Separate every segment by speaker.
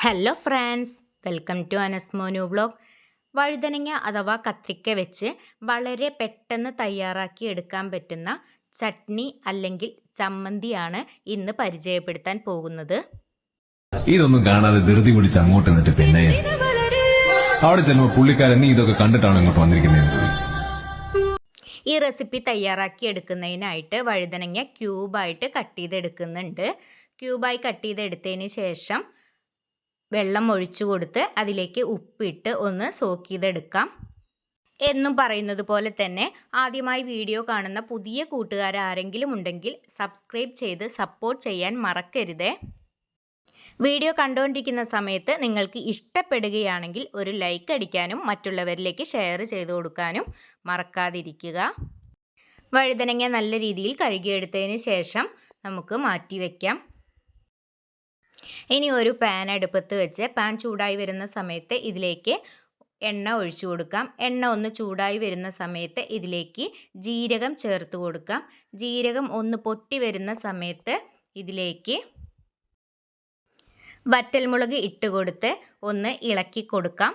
Speaker 1: Hello friends welcome to അനസ്മോനു blog വഴുതനങ്ങ അഥവാ കത്രിക്ക വെച്ച് വളരെ പെട്ടെന്ന് തയ്യാറാക്കി എടുക്കാൻ പറ്റുന്ന ചട്നി അല്ലെങ്കിൽ ചമ്മന്തിയാണ് ഇന്ന് പരിചയപ്പെടുത്താൻ പോകുന്നത്.
Speaker 2: ഇതൊന്നും കാണാതെ ധൃതി പിടിച്ച് അങ്ങോട്ട് നിന്നിട്ട് പിന്നെ. അവിടെ ചെല്ലുമ്പോൾ പുള്ളിക്കാരൻ നീ ഇതൊക്കെ കണ്ടിട്ടാണ് ഇങ്ങോട്ട് വന്നിരിക്കുന്നത്
Speaker 1: ഈ റെസിപ്പി തയ്യാറാക്കി എടുക്കുന്നതിനായിട്ട് വഴുതനങ്ങ ക്യൂബായിട്ട് കട്ട് ചെയ്തെടുക്കുന്നുണ്ട്. ക്യൂബായി കട്ട് ചെയ്തെടുത്തതിന് ശേഷം വെള്ളം ഒഴിച്ചു കൊടുത്ത് അതിലേക്ക് ഉപ്പിട്ട് ഒന്ന് സോക്ക് ചെയ്തെടുക്കാം. എന്നും പറയുന്നത് പോലെ തന്നെ ആദ്യമായി വീഡിയോ കാണുന്ന പുതിയ കൂട്ടുകാർ ആരെങ്കിലും ഉണ്ടെങ്കിൽ സബ്സ്ക്രൈബ് ചെയ്ത് സപ്പോർട്ട് ചെയ്യാൻ മറക്കരുതേ. വീഡിയോ കണ്ടുകൊണ്ടിരിക്കുന്ന സമയത്ത് നിങ്ങൾക്ക് ഇഷ്ടപ്പെടുകയാണെങ്കിൽ ഒരു ലൈക്ക് അടിക്കാനും മറ്റുള്ളവരിലേക്ക് ഷെയർ ചെയ്ത് കൊടുക്കാനും മറക്കാതിരിക്കുക. വഴുതനങ്ങ നല്ല രീതിയിൽ കഴുകിയെടുത്തതിന് ശേഷം നമുക്ക് മാറ്റി വയ്ക്കാം ഇനി ഒരു പാൻ അടുപ്പത്ത് വെച്ച് പാൻ ചൂടായി വരുന്ന സമയത്ത് ഇതിലേക്ക് എണ്ണ ഒഴിച്ചു കൊടുക്കാം. എണ്ണ ഒന്ന് ചൂടായി വരുന്ന സമയത്ത് ഇതിലേക്ക് ജീരകം ചേർത്ത് കൊടുക്കാം. ജീരകം ഒന്ന് പൊട്ടി വരുന്ന സമയത്ത് ഇതിലേക്ക് വറ്റൽമുളക് ഇട്ട് കൊടുത്ത് ഒന്ന് ഇളക്കി കൊടുക്കാം.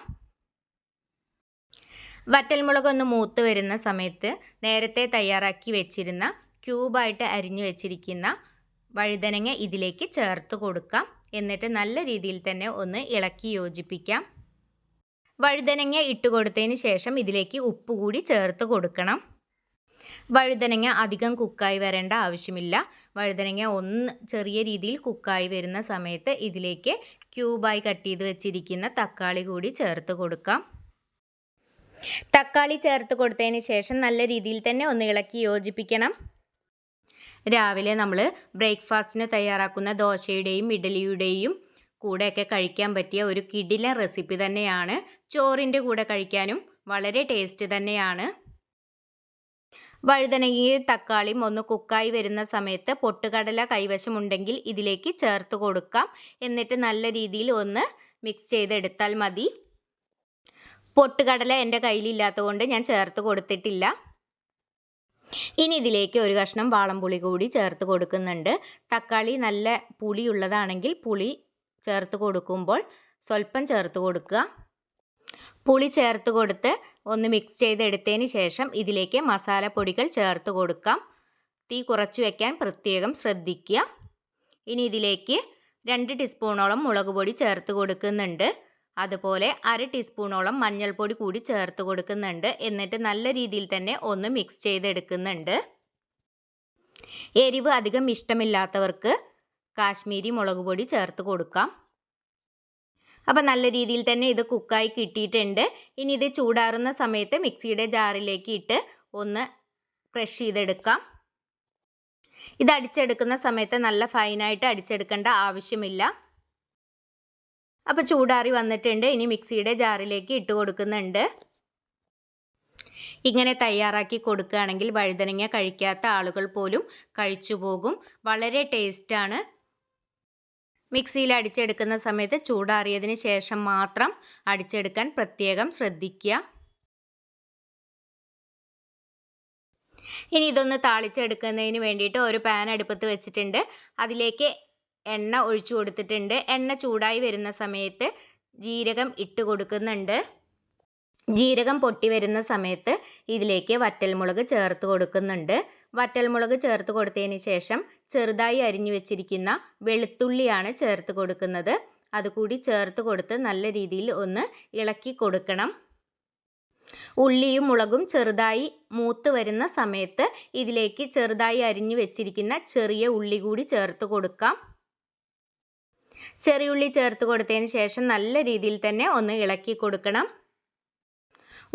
Speaker 1: വറ്റൽമുളക് ഒന്ന് മൂത്ത് വരുന്ന സമയത്ത് നേരത്തെ തയ്യാറാക്കി വെച്ചിരുന്ന ക്യൂബായിട്ട് അരിഞ്ഞു വെച്ചിരിക്കുന്ന വഴുതനങ്ങ ഇതിലേക്ക് ചേർത്ത് കൊടുക്കാം. എന്നിട്ട് നല്ല രീതിയിൽ തന്നെ ഒന്ന് ഇളക്കി യോജിപ്പിക്കാം. വഴുതനങ്ങ ഇട്ട് കൊടുത്തതിന് ശേഷം ഇതിലേക്ക് ഉപ്പ് കൂടി ചേർത്ത് കൊടുക്കണം. വഴുതനങ്ങ അധികം കുക്കായി വരേണ്ട ആവശ്യമില്ല. വഴുതനങ്ങ ഒന്ന് ചെറിയ രീതിയിൽ കുക്കായി വരുന്ന സമയത്ത് ഇതിലേക്ക് ക്യൂബായി കട്ട് ചെയ്ത് വെച്ചിരിക്കുന്ന തക്കാളി കൂടി ചേർത്ത് കൊടുക്കാം. തക്കാളി ചേർത്ത് കൊടുത്തതിന് ശേഷം നല്ല രീതിയിൽ തന്നെ ഒന്ന് ഇളക്കി യോജിപ്പിക്കണം. രാവിലെ നമ്മൾ ബ്രേക്ക്ഫാസ്റ്റിന് തയ്യാറാക്കുന്ന ദോശയുടെയും ഇഡലിയുടെയും കൂടെയൊക്കെ കഴിക്കാൻ പറ്റിയ ഒരു കിടില റെസിപ്പി തന്നെയാണ്. ചോറിന്റെ കൂടെ കഴിക്കാനും വളരെ ടേസ്റ്റ് തന്നെയാണ്. വഴുതനങ്ങയും തക്കാളിയും ഒന്ന് കുക്കായി വരുന്ന സമയത്ത് പൊട്ടുകടല കൈവശമുണ്ടെങ്കിൽ ഇതിലേക്ക് ചേർത്ത് കൊടുക്കാം. എന്നിട്ട് നല്ല രീതിയിൽ ഒന്ന് മിക്സ് ചെയ്തെടുത്താൽ മതി. പൊട്ടുകടല എന്റെ കയ്യിലില്ലാത്തതുകൊണ്ട് ഞാൻ ചേർത്ത് കൊടുത്തിട്ടില്ല. ഇനി ഇതിലേക്ക് ഒരു കഷ്ണം വാളംപുളി കൂടി ചേർത്ത് കൊടുക്കുന്നുണ്ട്. തക്കാളി നല്ല പുളിയുള്ളതാണെങ്കിൽ പുളി ചേർത്ത് കൊടുക്കുമ്പോൾ സ്വല്പം ചേർത്ത് കൊടുക്കുക. പുളി ചേർത്ത് കൊടുത്ത് ഒന്ന് മിക്സ് ചെയ്തെടുത്തതിന് ശേഷം ഇതിലേക്ക് മസാലപ്പൊടികൾ ചേർത്ത് കൊടുക്കാം. തീ കുറച്ച് വയ്ക്കാൻ പ്രത്യേകം ശ്രദ്ധിക്കുക. ഇനി ഇതിലേക്ക് രണ്ട് ടീസ്പൂണോളം മുളക് പൊടി ചേർത്ത് കൊടുക്കുന്നുണ്ട്. അതുപോലെ അര ടീസ്പൂണോളം മഞ്ഞൾപ്പൊടി കൂടി ചേർത്ത് കൊടുക്കുന്നുണ്ട്. എന്നിട്ട് നല്ല രീതിയിൽ തന്നെ ഒന്ന് മിക്സ് ചെയ്തെടുക്കുന്നുണ്ട്. എരിവ് അധികം ഇഷ്ടമില്ലാത്തവർക്ക് കാശ്മീരി മുളക് പൊടി ചേർത്ത് കൊടുക്കാം. അപ്പം നല്ല രീതിയിൽ തന്നെ ഇത് കുക്കായി കിട്ടിയിട്ടുണ്ട്. ഇനി ഇത് ചൂടാറുന്ന സമയത്ത് മിക്സിയുടെ ജാറിലേക്ക് ഇട്ട് ഒന്ന് ക്രഷ് ചെയ്തെടുക്കാം. ഇത് അടിച്ചെടുക്കുന്ന സമയത്ത് നല്ല ഫൈനായിട്ട് അടിച്ചെടുക്കേണ്ട ആവശ്യമില്ല. അപ്പോൾ ചൂടാറി വന്നിട്ടുണ്ട്. ഇനി മിക്സിയുടെ ജാറിലേക്ക് ഇട്ട് കൊടുക്കുന്നുണ്ട്. ഇങ്ങനെ തയ്യാറാക്കി കൊടുക്കുകയാണെങ്കിൽ വഴുതനങ്ങ കഴിക്കാത്ത ആളുകൾ പോലും കഴിച്ചു പോകും. വളരെ ടേസ്റ്റാണ് മിക്സിയിൽ അടിച്ചെടുക്കുന്ന സമയത്ത് ചൂടാറിയതിന് ശേഷം മാത്രം അടിച്ചെടുക്കാൻ പ്രത്യേകം ശ്രദ്ധിക്കുക. ഇനി ഇതൊന്ന് താളിച്ചെടുക്കുന്നതിന് വേണ്ടിയിട്ട് ഒരു പാൻ അടുപ്പത്ത് വെച്ചിട്ടുണ്ട്. അതിലേക്ക് എണ്ണ ഒഴിച്ചു കൊടുത്തിട്ടുണ്ട്. എണ്ണ ചൂടായി വരുന്ന സമയത്ത് ജീരകം ഇട്ട് കൊടുക്കുന്നുണ്ട്. ജീരകം പൊട്ടി വരുന്ന സമയത്ത് ഇതിലേക്ക് വറ്റൽമുളക് ചേർത്ത് കൊടുക്കുന്നുണ്ട്. വറ്റൽമുളക് ചേർത്ത് കൊടുത്തതിന് ശേഷം ചെറുതായി അരിഞ്ഞു വെച്ചിരിക്കുന്ന വെളുത്തുള്ളിയാണ് ചേർത്ത് കൊടുക്കുന്നത്. അതുകൂടി ചേർത്ത് കൊടുത്ത് നല്ല രീതിയിൽ ഒന്ന് ഇളക്കി കൊടുക്കണം. ഉള്ളിയും മുളകും ചെറുതായി മൂത്ത് വരുന്ന സമയത്ത് ഇതിലേക്ക് ചെറുതായി അരിഞ്ഞു വെച്ചിരിക്കുന്ന ചെറിയ ഉള്ളി കൂടി ചേർത്ത് കൊടുക്കാം. ചെറിയുള്ളി ചേർത്ത് കൊടുത്തതിന് ശേഷം നല്ല രീതിയിൽ തന്നെ ഒന്ന് ഇളക്കി കൊടുക്കണം.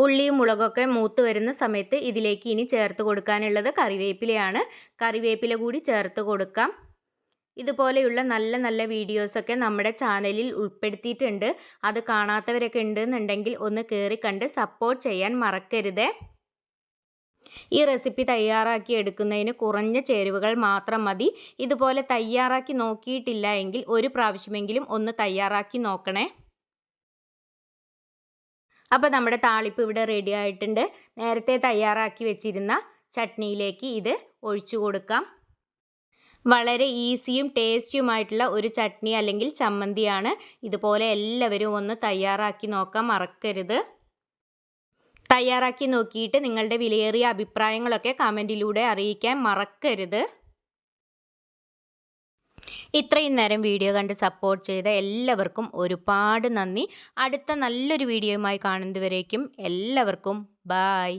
Speaker 1: ഉള്ളിയും മുളകൊക്കെ മൂത്ത് വരുന്ന സമയത്ത് ഇതിലേക്ക് ഇനി ചേർത്ത് കൊടുക്കാനുള്ളത് കറിവേപ്പിലയാണ്. കറിവേപ്പില കൂടി ചേർത്ത് കൊടുക്കാം. ഇതുപോലെയുള്ള നല്ല നല്ല വീഡിയോസൊക്കെ നമ്മുടെ ചാനലിൽ ഉൾപ്പെടുത്തിയിട്ടുണ്ട്. അത് കാണാത്തവരൊക്കെ ഉണ്ടെന്നുണ്ടെങ്കിൽ ഒന്ന് കയറി കണ്ട് സപ്പോർട്ട് ചെയ്യാൻ മറക്കരുതേ. ഈ റെസിപ്പി തയ്യാറാക്കി എടുക്കുന്നതിന് കുറഞ്ഞ ചേരുവകൾ മാത്രം മതി. ഇതുപോലെ തയ്യാറാക്കി നോക്കിയിട്ടില്ല എങ്കിൽ ഒരു പ്രാവശ്യമെങ്കിലും ഒന്ന് തയ്യാറാക്കി നോക്കണേ. അപ്പോൾ നമ്മുടെ താളിപ്പ് ഇവിടെ റെഡി ആയിട്ടുണ്ട്. നേരത്തെ തയ്യാറാക്കി വെച്ചിരുന്ന ചട്നിയിലേക്ക് ഇത് ഒഴിച്ചു കൊടുക്കാം. വളരെ ഈസിയും ടേസ്റ്റിയുമായിട്ടുള്ള ഒരു ചട്നി അല്ലെങ്കിൽ ചമ്മന്തിയാണ്. ഇതുപോലെ എല്ലാവരും ഒന്ന് തയ്യാറാക്കി നോക്കാൻ മറക്കരുത്. തയ്യാറാക്കി നോക്കിയിട്ട് നിങ്ങളുടെ വിലയേറിയ അഭിപ്രായങ്ങളൊക്കെ കമന്റിലൂടെ അറിയിക്കാൻ മറക്കരുത്. ഇത്രയും നേരം വീഡിയോ കണ്ട് സപ്പോർട്ട് ചെയ്ത എല്ലാവർക്കും ഒരുപാട് നന്ദി. അടുത്ത നല്ലൊരു വീഡിയോയുമായി കാണുന്നതുവരേക്കും എല്ലാവർക്കും ബായ്.